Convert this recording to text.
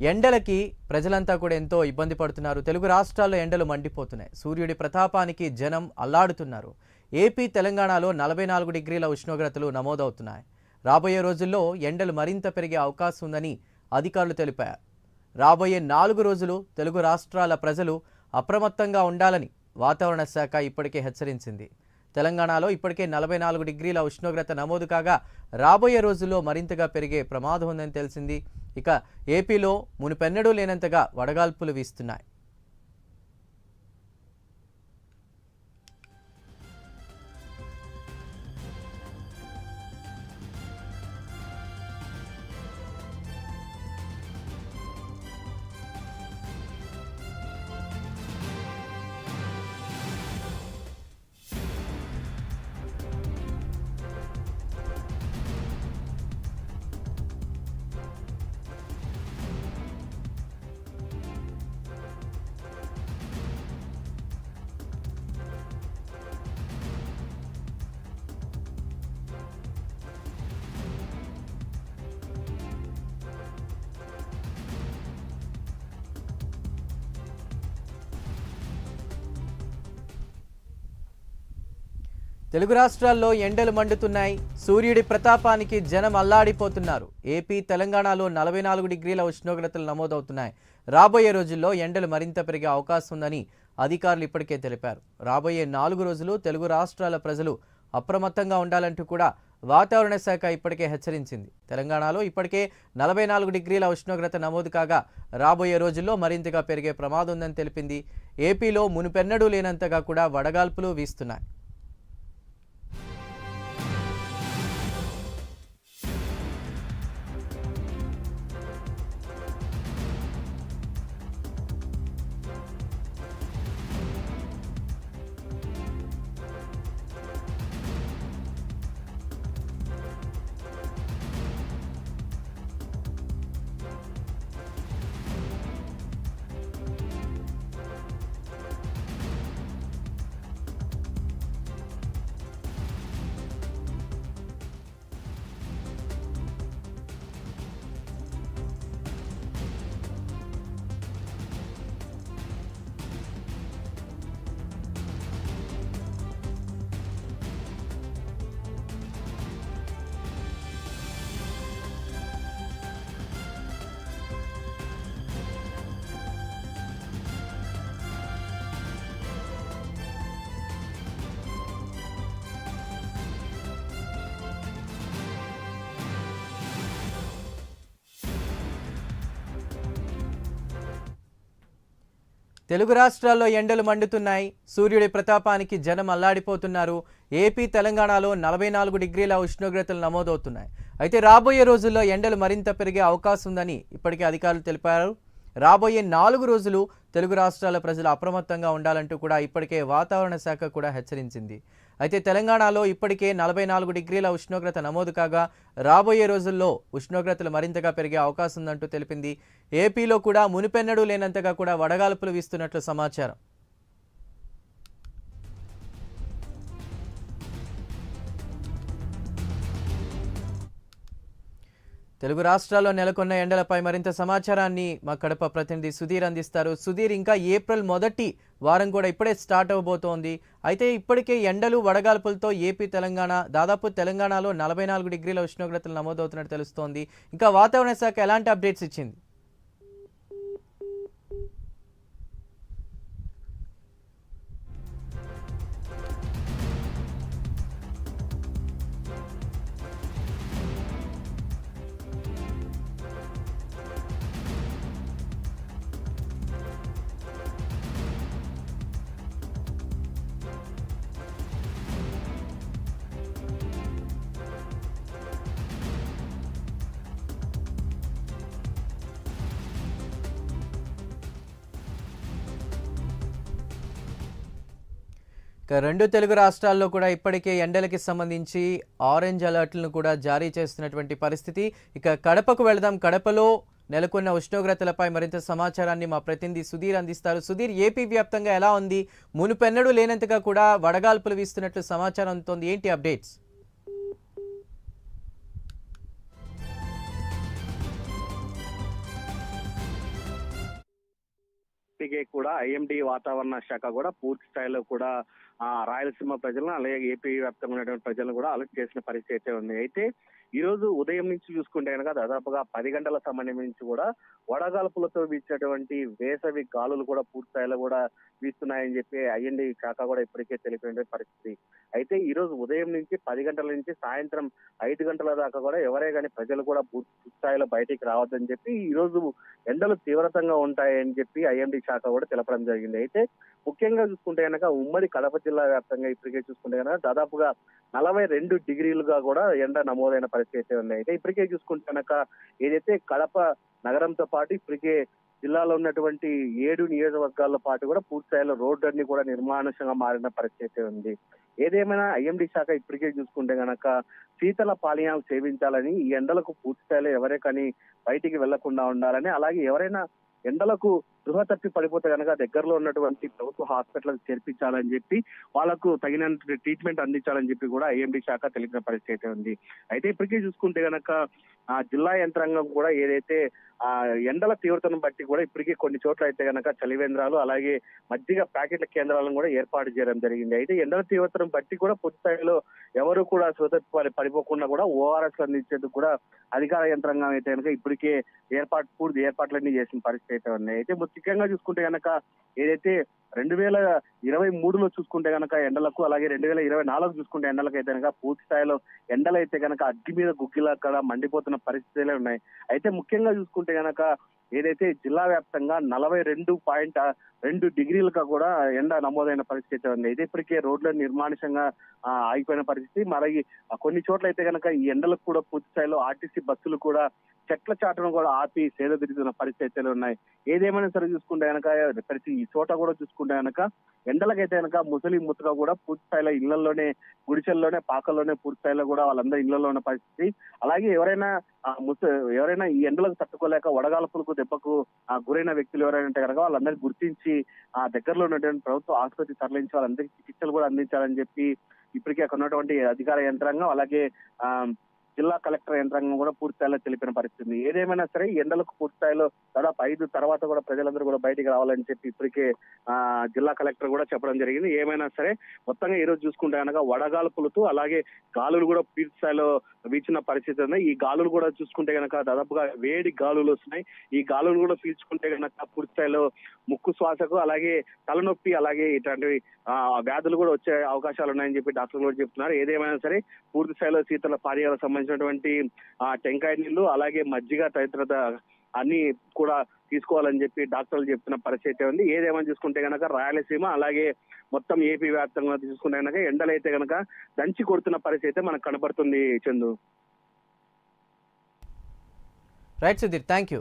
ఎండలకి ప్రజలంతా కూడా ఎంతో ఇబ్బంది పడుతున్నారు. తెలుగు రాష్ట్రాల్లో ఎండలు మండిపోతున్నాయి. సూర్యుడి ప్రతాపానికి జనం అల్లాడుతున్నారు. ఏపీ తెలంగాణలో నలభై నాలుగు డిగ్రీల ఉష్ణోగ్రతలు నమోదవుతున్నాయి. రాబోయే రోజుల్లో ఎండలు మరింత పెరిగే అవకాశం ఉందని అధికారులు తెలిపారు. రాబోయే నాలుగు రోజులు తెలుగు రాష్ట్రాల ప్రజలు అప్రమత్తంగా ఉండాలని వాతావరణ శాఖ ఇప్పటికే హెచ్చరించింది. తెలంగాణలో ఇప్పటికే నలభై నాలుగు డిగ్రీల ఉష్ణోగ్రత నమోదు కాగా రాబోయే రోజుల్లో మరింతగా పెరిగే ప్రమాదం ఉందని తెలిసింది. ఇక ఏపీలో మునుపెన్నడూ లేనంతగా వడగాల్పులు వీస్తున్నాయి. తెలుగు రాష్ట్రాల్లో ఎండలు మండుతున్నాయి. సూర్యుడి ప్రతాపానికి జనం అల్లాడిపోతున్నారు. ఏపీ తెలంగాణలో నలభై నాలుగు డిగ్రీల ఉష్ణోగ్రతలు నమోదవుతున్నాయి. రాబోయే రోజుల్లో ఎండలు మరింత పెరిగే అవకాశం ఉందని అధికారులు ఇప్పటికే తెలిపారు. రాబోయే నాలుగు రోజులు తెలుగు రాష్ట్రాల ప్రజలు అప్రమత్తంగా ఉండాలంటూ కూడా వాతావరణ శాఖ ఇప్పటికే హెచ్చరించింది. తెలంగాణలో ఇప్పటికే నలభై నాలుగు డిగ్రీల ఉష్ణోగ్రత నమోదు కాగా రాబోయే రోజుల్లో మరింతగా పెరిగే ప్రమాదం ఉందని తెలిపింది. ఏపీలో మునుపెన్నడూ లేనంతగా కూడా వడగాల్పులు వీస్తున్నాయి. తెలుగు రాష్ట్రాల్లో ఎండలు మండుతున్నాయి. సూర్యుడి ప్రతాపానికి జనం అల్లాడిపోతున్నారు. ఏపీ తెలంగాణలో నలభై నాలుగు డిగ్రీల ఉష్ణోగ్రతలు నమోదవుతున్నాయి. అయితే రాబోయే రోజుల్లో ఎండలు మరింత పెరిగే అవకాశం ఉందని ఇప్పటికే అధికారులు తెలిపారు. రాబోయే నాలుగు రోజులు తెలుగు రాష్ట్రాల ప్రజలు అప్రమత్తంగా ఉండాలంటూ కూడా ఇప్పటికే వాతావరణ శాఖ కూడా హెచ్చరించింది. అయితే తెలంగాణలో ఇప్పటికే నలభై నాలుగు డిగ్రీల ఉష్ణోగ్రత నమోదు కాగా రాబోయే రోజుల్లో ఉష్ణోగ్రతలు మరింతగా పెరిగే అవకాశం ఉందంటూ తెలిపింది. ఏపీలో కూడా మునిపెన్నడూ లేనంతగా కూడా వడగాల్పులు వీస్తున్నట్లు సమాచారం. తెలుగు రాష్ట్రాల్లో నెలకొన్న ఎండలపై మరింత సమాచారాన్ని మా కడప ప్రతినిధి సుధీర్ అందిస్తారు. సుధీర్ ఇంకా ఏప్రిల్ మొదటి వారం కూడా ఇప్పుడే స్టార్ట్ అవబోతోంది. అయితే ఇప్పటికే ఎండలు వడగాల్పులతో ఏపీ తెలంగాణ దాదాపు తెలంగాణలో నలభై నాలుగు డిగ్రీల ఉష్ణోగ్రతలు నమోదవుతున్నట్టు తెలుస్తోంది. ఇంకా వాతావరణ శాఖ ఎలాంటి అప్డేట్స్ ఇచ్చింది? రెండు తెలుగు రాష్ట్రాల్లో కూడా ఇప్పటికే ఎండలకి సంబంధించి ఆరెంజ్ అలర్ట్లను కూడా జారీ చేస్తున్నటువంటి పరిస్థితి. ఇక కడపకు వెళదాం. కడపలో నెలకొన్న ఉష్ణోగ్రతలపై మరింత సమాచారాన్ని మా ప్రతినిధి సుధీర్ అందిస్తారు. సుధీర్ ఏపీ వ్యాప్తంగా ఎలా ఉంది? మునుపెన్నడూ లేనంతగా కూడా వడగాల్పులు వీస్తున్నట్లు సమాచారం అందుతోంది. ఏంటి అప్డేట్స్? ఇప్పటికే కూడా ఐఎండి వాతావరణ శాఖ కూడా పూర్తి స్థాయిలో కూడా ఆ రాయలసీమ ప్రజలను అలాగే ఏపీ వ్యాప్తంగా ఉన్నటువంటి ప్రజలను కూడా అలర్ట్ చేసిన పరిస్థితి అయితే ఉంది. అయితే ఈ రోజు ఉదయం నుంచి చూసుకుంటే కనుక దాదాపుగా పది గంటల సమయం నుంచి కూడా వడగాల్పులతో వీచేటువంటి వేసవి గాలులు కూడా పూర్తిస్థాయిలో కూడా వీస్తున్నాయని చెప్పి ఐఎండి శాఖ కూడా ఇప్పటికే తెలిపిన పరిస్థితి. అయితే ఈ రోజు ఉదయం నుంచి పది గంటల నుంచి సాయంత్రం ఐదు గంటల దాకా కూడా ఎవరే కానీ ప్రజలు కూడా పూర్తి స్థాయిలో బయటికి రావద్దని చెప్పి ఈ రోజు ఎండలు తీవ్రతంగా ఉంటాయని చెప్పి ఐఎండి శాఖ కూడా తెలపడం జరిగింది. అయితే ముఖ్యంగా చూసుకుంటే కనుక ఉమ్మడి కడప జిల్లా వ్యాప్తంగా ఇప్పటికే చూసుకుంటే కనుక దాదాపుగా నలభై రెండు డిగ్రీలుగా కూడా ఎండ నమోదైన పరిస్థితి అయితే ఉంది. అయితే ఇప్పటికే చూసుకుంటే కనుక ఏదైతే కడప నగరంతో పాటు ఇప్పటికే జిల్లాలో ఉన్నటువంటి ఏడు నియోజకవర్గాల పాటు కూడా పూర్తి స్థాయిలో రోడ్లన్నీ కూడా నిర్మానుషంగా మారిన పరిస్థితి అయితే ఉంది. ఏదేమైనా ఐఎండి శాఖ ఇప్పటికే చూసుకుంటే గనక శీతల పానీయాలు సేవించాలని ఈ ఎండలకు పూర్తిస్థాయిలో ఎవరే కానీ బయటికి వెళ్ళకుండా ఉండాలని అలాగే ఎవరైనా ఎండలకు గృహ తప్పి పడిపోతే కనుక దగ్గరలో ఉన్నటువంటి ప్రభుత్వ హాస్పిటల్ చేర్పించాలని చెప్పి వాళ్ళకు తగినంత ట్రీట్మెంట్ అందించాలని చెప్పి కూడా ఐఎండి శాఖ తెలిపిన పరిస్థితి అయితే ఉంది. అయితే ఇప్పటికే చూసుకుంటే గనక ఆ జిల్లా యంత్రాంగం కూడా ఏదైతే ఆ ఎండల తీవ్రతను బట్టి కూడా ఇప్పటికీ కొన్ని చోట్ల అయితే గనక చలివేంద్రాలు అలాగే మజ్జిగ ప్యాకెట్ల కేంద్రాలను కూడా ఏర్పాటు చేయడం జరిగింది. అయితే ఎండల తీవ్రతను బట్టి కూడా పూర్తి స్థాయిలో ఎవరు కూడా శ్రోత పడిపోకుండా కూడా ఓఆర్ఎస్ అందించేందుకు కూడా అధికార యంత్రాంగం అయితే కనుక ఇప్పటికే ఏర్పాటు పూర్తి ఏర్పాట్లన్నీ చేసిన పరిస్థితి అయితే ఉన్నాయి అయితే ముఖ్యంగా చూసుకుంటే గనక ఏదైతే రెండు వేల ఇరవై మూడులో చూసుకుంటే కనుక ఎండలకు అలాగే రెండు వేల ఇరవై నాలుగు చూసుకుంటే ఎండలకు అయితే కనుక పూర్తి స్థాయిలో ఎండలు అయితే కనుక అగ్గి మీద గుగ్గిలా అక్కడ మండిపోతున్న పరిస్థితులే ఉన్నాయి. అయితే ముఖ్యంగా చూసుకుంటే కనుక ఏదైతే జిల్లా వ్యాప్తంగా నలభై రెండు పాయింట్ రెండు డిగ్రీలుగా కూడా ఎండ నమోదైన పరిస్థితి ఉంది. అయితే ఇప్పటికే రోడ్ల నిర్మానుషంగా ఆగిపోయిన పరిస్థితి. మరి కొన్ని చోట్ల అయితే కనుక ఈ ఎండలకు కూడా పూర్తి స్థాయిలో ఆర్టీసీ బస్సులు కూడా చెట్ల చాటను కూడా ఆపి సేద తిరుగుతున్న పరిస్థితులు ఉన్నాయి. ఏదేమైనా సరే చూసుకుంటే కనుక ప్రతి ఈ చోట కూడా చూసుకుంటే కనుక ఎండలకైతే కనుక ముసలి ముతక కూడా పూర్తి స్థాయిలో ఇళ్ళలోనే గుడిసెల్లోనే పాకల్లోనే పూర్తి స్థాయిలో కూడా వాళ్ళందరూ ఇళ్ళలో ఉన్న పరిస్థితి. అలాగే ఎవరైనా ఆ ముస ఎవరైనా ఈ ఎండలకు తట్టుకోలేక వడగాల్పులకు దెబ్బకు ఆ గురైన వ్యక్తులు ఎవరైనా ఉంటే కనుక వాళ్ళందరినీ గుర్తించి ఆ దగ్గరలో ఉన్నటువంటి ప్రభుత్వ ఆసుపత్రి తరలించి వాళ్ళందరికీ చికిత్సలు కూడా అందించాలని చెప్పి ఇప్పటికే అక్కడ ఉన్నటువంటి అధికార యంత్రాంగం అలాగే ఆ జిల్లా కలెక్టర్ యంత్రాంగం కూడా పూర్తి స్థాయిలో తెలిపిన పరిస్థితి ఏదేమైనా సరే ఎండలకు పూర్తి స్థాయిలో దాదాపు ఐదు తర్వాత కూడా ప్రజలందరూ కూడా బయటికి రావాలని చెప్పి ఇప్పటికే ఆ జిల్లా కలెక్టర్ కూడా చెప్పడం జరిగింది. ఏమైనా సరే మొత్తంగా ఈ రోజు చూసుకుంటే కనుక వడగాల్పులతో అలాగే గాలులు కూడా పూర్తి స్థాయిలో వీచిన పరిస్థితి ఉంది. ఈ గాలులు కూడా చూసుకుంటే కనుక దాదాపుగా వేడి గాలులు వస్తున్నాయి. ఈ గాలులు కూడా పీల్చుకుంటే కనుక పూర్తి స్థాయిలో ముక్కు శ్వాసకు అలాగే తలనొప్పి అలాగే ఇట్లాంటివి ఆ, వ్యాధులు కూడా వచ్చే అవకాశాలు ఉన్నాయని చెప్పి డాక్టర్లు కూడా చెప్తున్నారు. ఏదేమైనా సరే పూర్తి స్థాయిలో శీతల పానీయాలకు సంబంధించినటువంటి ఆ టెంకాయ నీళ్ళు అలాగే మజ్జిగ తదితర అన్ని కూడా తీసుకోవాలని చెప్పి డాక్టర్లు చెప్తున్న పరిస్థితి అయితే ఉంది. ఏదేమని చూసుకుంటే కనుక రాయలసీమ అలాగే మొత్తం ఏపీ వ్యాప్తంగా చూసుకుంటే కనుక ఎండలైతే కనుక దంచి కొడుతున్న పరిస్థితి అయితే మనకు కనబడుతుంది Chandu. Right Sudheer thank you